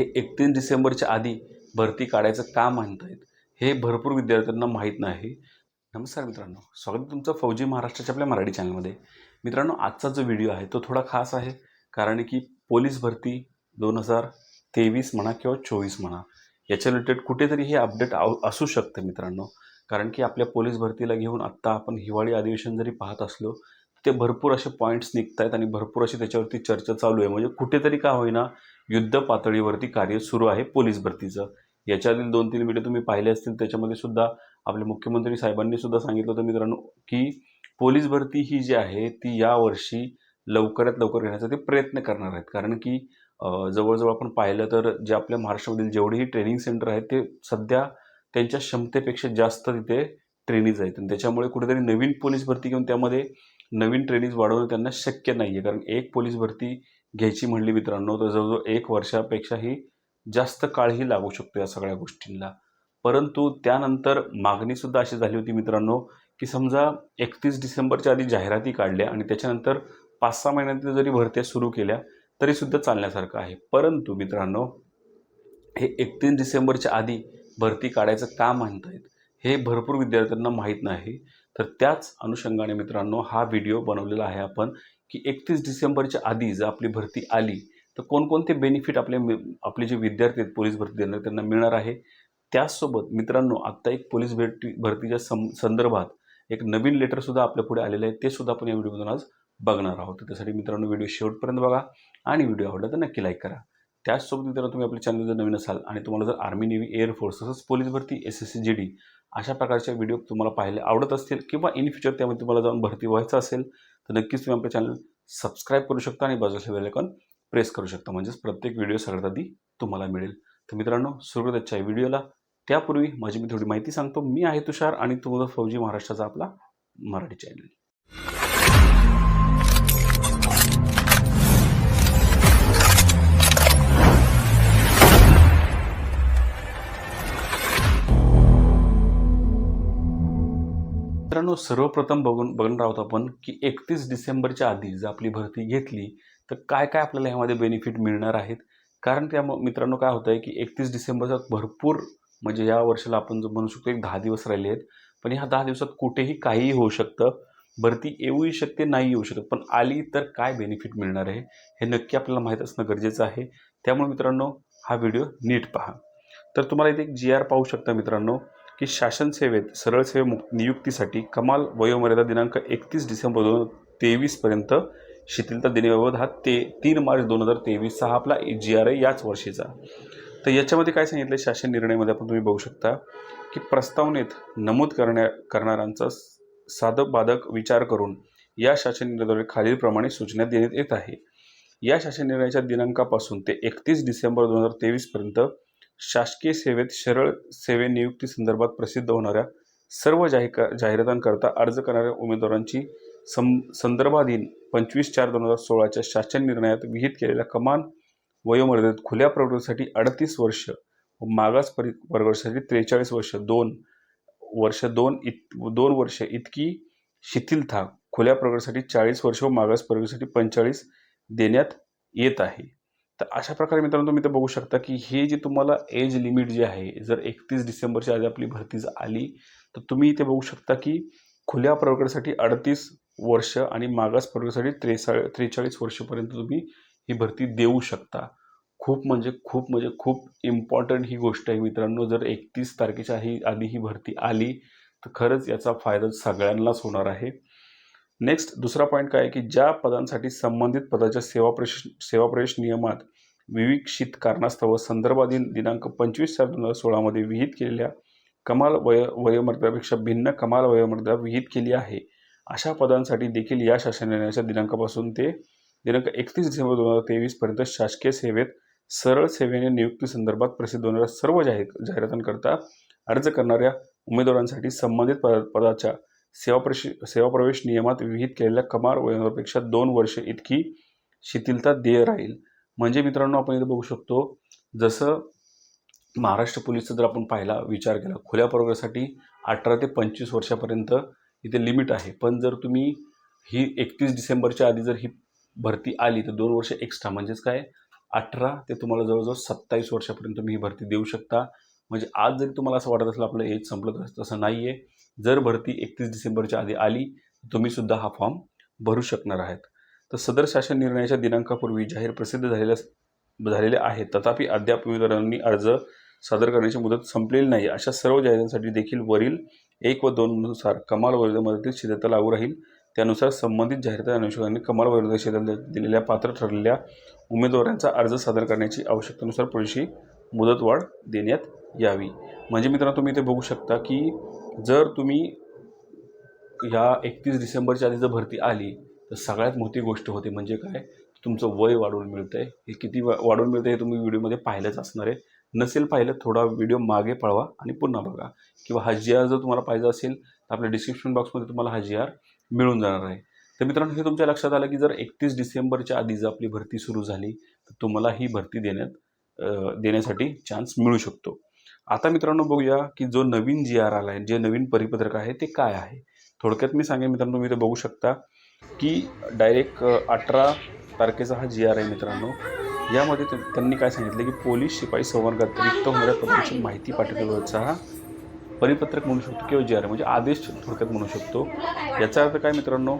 हे एकतीस डिसेंबरच्या आधी भरती काढायचं का म्हणतायत हे भरपूर विद्यार्थ्यांना माहीत नाही. नमस्कार मित्रांनो स्वागत तुमचं फौजी महाराष्ट्राच्या आपल्या मराठी चॅनलमध्ये. मित्रांनो आजचा जो व्हिडिओ आहे तो थोडा खास आहे कारण की पोलीस भरती दोन हजार तेवीस म्हणा किंवा चोवीस म्हणा याच्या रिलेटेड कुठेतरी हे अपडेट आव असू शकतं मित्रांनो. कारण की आपल्या पोलीस भरतीला घेऊन आत्ता आपण हिवाळी अधिवेशन जरी पाहत असलो ते भरपूर असे पॉईंट्स निघत आहेत आणि भरपूर अशी त्याच्यावरती चर्चा चालू आहे. म्हणजे कुठेतरी का होईना युद्ध पातळीवरती कार्य सुरू आहे पोलीस भरतीचं. याच्यातील दोन तीन व्हिडिओ तुम्ही पाहिले असतील त्याच्यामध्ये सुद्धा आपले मुख्यमंत्री साहेबांनी सुद्धा सांगितलं होतं मित्रांनो की पोलीस भरती ही जी आहे ती यावर्षी लवकरात लवकर घेण्याचा ते प्रयत्न करणार आहेत. कारण की जवळजवळ आपण पाहिलं तर जे आपल्या महाराष्ट्रामधील जेवढेही ट्रेनिंग सेंटर आहेत ते सध्या त्यांच्या क्षमतेपेक्षा जास्त तिथे ट्रेनिंग आहेत. आणि त्याच्यामुळे कुठेतरी नवीन पोलीस भरती घेऊन त्यामध्ये नवीन ट्रेनिज वाढवणं त्यांना शक्य नाही आहे कारण एक पोलीस भरती घ्यायची म्हणली मित्रांनो तर जवळजवळ एक वर्षापेक्षाही जास्त काळही लागू शकतो या सगळ्या गोष्टींना. परंतु त्यानंतर मागणीसुद्धा अशी झाली होती मित्रांनो की समजा एकतीस डिसेंबरच्या आधी जाहिराती काढल्या आणि त्याच्यानंतर पाच सहा महिन्यात जरी भरत्या सुरू केल्या तरीसुद्धा चालण्यासारखं आहे. परंतु मित्रांनो हे एकतीस डिसेंबरच्या आधी भरती काढायचं का म्हणतायत हे भरपूर विद्यार्थ्यांना माहीत नाही. तर त्याच अनुषंगाने मित्रांनो हा व्हिडिओ बनवलेला आहे आपण. की एकतीस डिसेंबरच्या आधी जर आपली भरती आली तर कोणकोणते बेनिफिट आपले आपले जे विद्यार्थी आहेत पोलीस भरती देणार त्यांना मिळणार आहे? त्याचसोबत मित्रांनो आत्ता एक पोलीस भरती भरतीच्या सं संदर्भात एक नवीन लेटरसुद्धा आपल्या पुढे आलेलं आहे ते सुद्धा आपण या व्हिडिओमधून आज बघणार आहोत. त्यासाठी मित्रांनो व्हिडिओ शेवटपर्यंत बघा आणि व्हिडिओ आवडला तर नक्की लाईक करा. त्याचसोबत मित्रांनो तुम्ही आपल्या चॅनल जर नवीन असाल आणि तुम्हाला जर आर्मी नेव्ही एअरफोर्स तसंच पोलीस भरती S S C G D अशा प्रकारचे व्हिडिओ तुम्हाला पाहायला आवडत असतील किंवा इन फ्युचर त्यामध्ये तुम्हाला जाऊन भरती व्हायचं असेल तर नक्कीच तुम्ही आपल्या चॅनल सबस्क्राईब करू शकता आणि बाजूला बेल प्रेस करू शकता. म्हणजेच प्रत्येक व्हिडिओ सगळ्यात आधी तुम्हाला मिळेल. तर मित्रांनो सुरू आजच्या व्हिडिओला त्यापूर्वी माझी मी थोडी माहिती सांगतो. मी आहे तुषार आणि तुम्हाला फौजी महाराष्ट्राचा आपला मराठी चॅनल मित्रांनो सर्वप्रथम बघून बघणार आहोत आपण की एकतीस डिसेंबरच्या आधी जर आपली भरती घेतली तर काय काय आपल्याला ह्यामध्ये बेनिफिट मिळणार आहेत? कारण त्या मित्रांनो काय होतं आहे की एकतीस डिसेंबरचा भरपूर म्हणजे या वर्षाला आपण जो म्हणू शकतो एक दहा दिवस राहिले आहेत. पण ह्या दहा दिवसात कुठेही काहीही होऊ शकतं. भरती येऊही शकते नाही येऊ शकत. पण आली तर काय बेनिफिट मिळणार आहे हे नक्की आपल्याला माहीत असणं गरजेचं आहे. त्यामुळे मित्रांनो हा व्हिडिओ नीट पहा. तर तुम्हाला इथे एक जी आर पाहू शकता मित्रांनो. की शासन सेवेत सरळ सेवे मुक् नियुक्तीसाठी कमाल वयोमर्यादा दिनांक एकतीस डिसेंबर दोन हजार तेवीसपर्यंत शिथिलता देण्याबाबत हा ते तीन मार्च दोन हजार तेवीसचा हा आपला जी आर आहे याच वर्षीचा. तर याच्यामध्ये काय सांगितलं शासन निर्णयामध्ये आपण तुम्ही बघू शकता की प्रस्तावनेत नमूद करण्या करणाऱ्यांचा साधक विचार करून या शासन निर्णयाद्वारे खालीलप्रमाणे सूचना देण्यात येत आहे. या शासन निर्णयाच्या दिनांकापासून ते एकतीस डिसेंबर दोन हजार तेवीसपर्यंत शासकीय सेवेत सरळ सेवे नियुक्ती संदर्भात प्रसिद्ध होणाऱ्या सर्व जाहिका जाहिरातांकरता अर्ज करणाऱ्या उमेदवारांची सं संदर्भाधीन पंचवीस चार दोन हजार सोळाच्या शासन निर्णयात विहित केलेल्या कमान वयोमर्यादेत खुल्या प्रवर्गासाठी अडतीस वर्ष व मागास परि वर्गासाठी त्रेचाळीस वर्ष दोन वर्ष दोन इत दोन वर्ष इतकी शिथिलता खुल्या प्रवर्गासाठी चाळीस वर्ष व मागास प्रवर्गासाठी पंचेचाळीस देण्यात येत आहे. तर अशा प्रकारे मित्रांनो तुम्ही ते बघू शकता की हे जे तुम्हाला एज लिमिट जे आहे जर एकतीस डिसेंबरच्या आधी आपली भरती आली तर तुम्ही इथे बघू शकता की खुल्या प्रवर्गासाठी अडतीस वर्ष आणि मागास प्रवर्गासाठी त्रेसा त्रेचाळीस वर्षपर्यंत तुम्ही ही भरती देऊ शकता. खूप म्हणजे खूप म्हणजे खूप इम्पॉर्टंट ही गोष्ट आहे मित्रांनो. जर एकतीस तारखेच्या ही आधी ही भरती आली तर खरंच याचा फायदा सगळ्यांनाच होणार आहे. नेक्स्ट दुसरा पॉईंट काय आहे की ज्या पदांसाठी संबंधित पदाच्या सेवा प्रवेश सेवा प्रवेश नियमात विविक्षित कारणास्तव संदर्भाधीन दिनांक पंचवीस चार दोन हजार सोळामध्ये विहित केलेल्या कमाल वय वयोमर्यादेपेक्षा भिन्न कमाल वयोमर्यादा विहित केली आहे अशा पदांसाठी देखील या शासन निर्णयाच्या दिनांकापासून ते दिनांक एकतीस डिसेंबर दोन हजार तेवीसपर्यंत शासकीय सेवेत सरळ सेवेने नियुक्ती संदर्भात प्रसिद्ध होणाऱ्या सर्व जाहीर जाहिरातांकरता अर्ज करणाऱ्या उमेदवारांसाठी संबंधित पद पदाच्या सेवा प्रश सेवा प्रवेश नियमात विहित केलेल्या कमाल वयोपेक्षा दोन वर्ष इतकी शिथिलता देय राहील. म्हणजे मित्रांनो आपण इथे बघू शकतो जसं महाराष्ट्र पोलीसचा जर आपण पाहिला विचार केला खुल्या प्रवर्गासाठी अठरा ते पंचवीस वर्षापर्यंत इथे लिमिट आहे. पण जर तुम्ही ही एकतीस डिसेंबरच्या आधी जर ही भरती आली तर दोन वर्ष एक्स्ट्रा. म्हणजेच काय? अठरा ते तुम्हाला जवळजवळ सत्तावीस वर्षापर्यंत तुम्ही ही भरती देऊ शकता. म्हणजे आज जरी तुम्हाला असं वाटत असलं आपलं एज संपलं तर तसं नाही आहे जर भरती एकतीस डिसेंबरच्या आधी आली तुम्ही सुद्धा हा फॉर्म भरू शकणार आहेत. तर सदर शासन निर्णयाच्या दिनांकापूर्वी जाहीर प्रसिद्ध झालेल्या झालेले आहेत. तथापि अद्याप उमेदवारांनी अर्ज सादर करण्याची मुदत संपलेली नाही. अशा सर्व जाहिरातींसाठी देखील वरील एक व दोननुसार कमाल वयोमर्यादेतील शिथिलता लागू राहील. त्यानुसार संबंधित जाहिरात अनुषंगाने कमाल वयोमर्यादा क्षेत्रात दिलेल्या पात्र ठरलेल्या उमेदवारांचा अर्ज सादर करण्याची आवश्यकतेनुसार पुरेशी मुदतवाढ देण्यात यावी. म्हणजे मित्रांनो तुम्ही इथे बघू शकता की जर तुम्ही ह्या एकतीस डिसेंबरच्या आधी जर भरती आली तर सगळ्यात मोठी गोष्ट होते म्हणजे काय? तुमचं वय वाढवून मिळतं आहे हे किती वाढून वाढवून मिळतं हे तुम्ही व्हिडिओमध्ये पाहिलंच असणार आहे. नसेल पाहिलं थोडा व्हिडिओ मागे पळवा आणि पुन्हा बघा. किंवा हा जी आर जर तुम्हाला पाहिजे असेल तर आपल्या डिस्क्रिप्शन बॉक्समध्ये तुम्हाला हा जी आर मिळून जाणार आहे. तर मित्रांनो हे तुमच्या लक्षात आलं की जर एकतीस डिसेंबरच्या आधी जर आपली भरती सुरू झाली तर तुम्हाला ही भरती देण्यात देण्यासाठी चान्स मिळू शकतो. आता मित्रांनो बघूया की जो नवीन जी आर आला आहे जे नवीन परिपत्रक आहे ते काय आहे? थोडक्यात मी सांगेन मित्रांनो तुम्ही ते बघू शकता की डायरेक्ट अठरा तारखेचा हा जी आर आहे मित्रांनो. यामध्ये त्यांनी काय सांगितलं की पोलीस शिपाई संवर्गात रिक्त होणाऱ्या पदाची माहिती पाठवण्याचा हा परिपत्रक म्हणू शकतो किंवा जी आर म्हणजे आदेश थोडक्यात म्हणू शकतो. याचा अर्थ काय मित्रांनो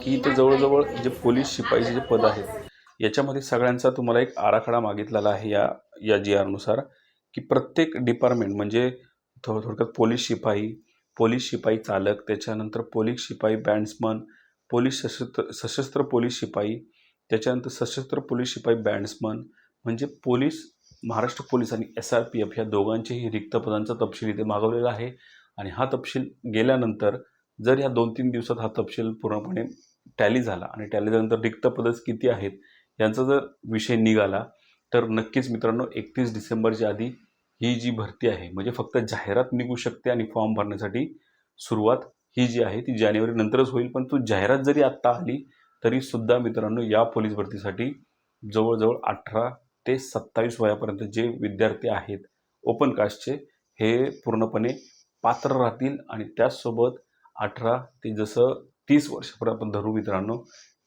की इथे जवळजवळ जे पोलीस शिपाईचे जे पद आहेत याच्यामध्ये सगळ्यांचा तुम्हाला एक आराखडा मागितलेला आहे या या जी आरनुसार की प्रत्येक डिपार्टमेंट म्हणजे थो थोडक्यात पोलीस शिपाई पोलीस शिपाई चालक त्याच्यानंतर पोलीस शिपाई बँड्समन पोलीस सशस्त्र सशस्त्र पोलीस शिपाई त्याच्यानंतर सशस्त्र पोलीस शिपाई बँड्समन म्हणजे पोलीस महाराष्ट्र पोलीस आणि एस आर पी एफ ह्या दोघांचेही रिक्त पदांचा तपशील इथे मागवलेला आहे. आणि हा तपशील गेल्यानंतर जर ह्या दोन तीन दिवसात हा तपशील पूर्णपणे टॅली झाला आणि टॅली झाल्यानंतर रिक्त पदच किती आहेत यांचा जर विषय निघाला तर नक्कीच मित्रांनो एकतीस डिसेंबरच्या आधी ही जी भरती आहे म्हणजे फक्त जाहिरात निघू शकते आणि फॉर्म भरण्यासाठी सुरुवात ही जी आहे ती जानेवारी नंतरच होईल. पण तू जाहिरात जरी आत्ता आली तरी सुद्धा मित्रांनो या पोलीस भरतीसाठी जवळजवळ अठरा ते सत्तावीस वयापर्यंत जे विद्यार्थी आहेत ओपन कास्टचे हे पूर्णपणे पात्र राहतील. आणि त्याचसोबत अठरा ते जसं तीस वर्षापर्यंत आपण धरू मित्रांनो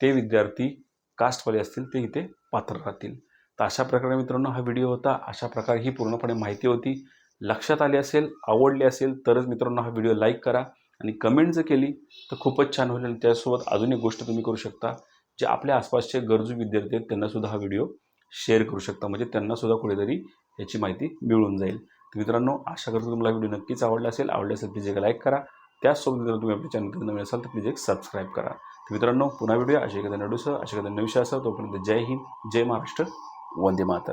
ते विद्यार्थी कास्टवाले असतील ते इथे पात्र राहतील. तर अशा प्रकारे मित्रांनो हा व्हिडिओ होता. अशा प्रकारे ही पूर्णपणे माहिती होती. लक्षात आली असेल आवडली असेल तरच मित्रांनो हा व्हिडिओ लाईक करा आणि कमेंट जर केली तर खूपच छान होईल आणि त्यासोबत अजून एक गोष्ट तुम्ही करू शकता जे आपल्या आसपासचे गरजू विद्यार्थी आहेत त्यांनासुद्धा हा व्हिडिओ शेअर करू शकता. म्हणजे त्यांनासुद्धा कुठेतरी याची माहिती मिळून जाईल. तर मित्रांनो आशा करतो तुम्हाला व्हिडिओ नक्कीच आवडला असेल. आवडला असेल प्लीज एक लाईक करा. त्याचसोबत मित्रांनो तुम्ही आपल्या चॅनल नवीन असाल तर प्लीज एक सबस्क्राईब करा. तर मित्रांनो पुन्हा व्हिडिओ अशा एखाद्या नडूसह अशा एखाद्या नवीन असा तोपर्यंत जय हिंद जय महाराष्ट्र. ಒಂದೇ ಮಾತ್ರ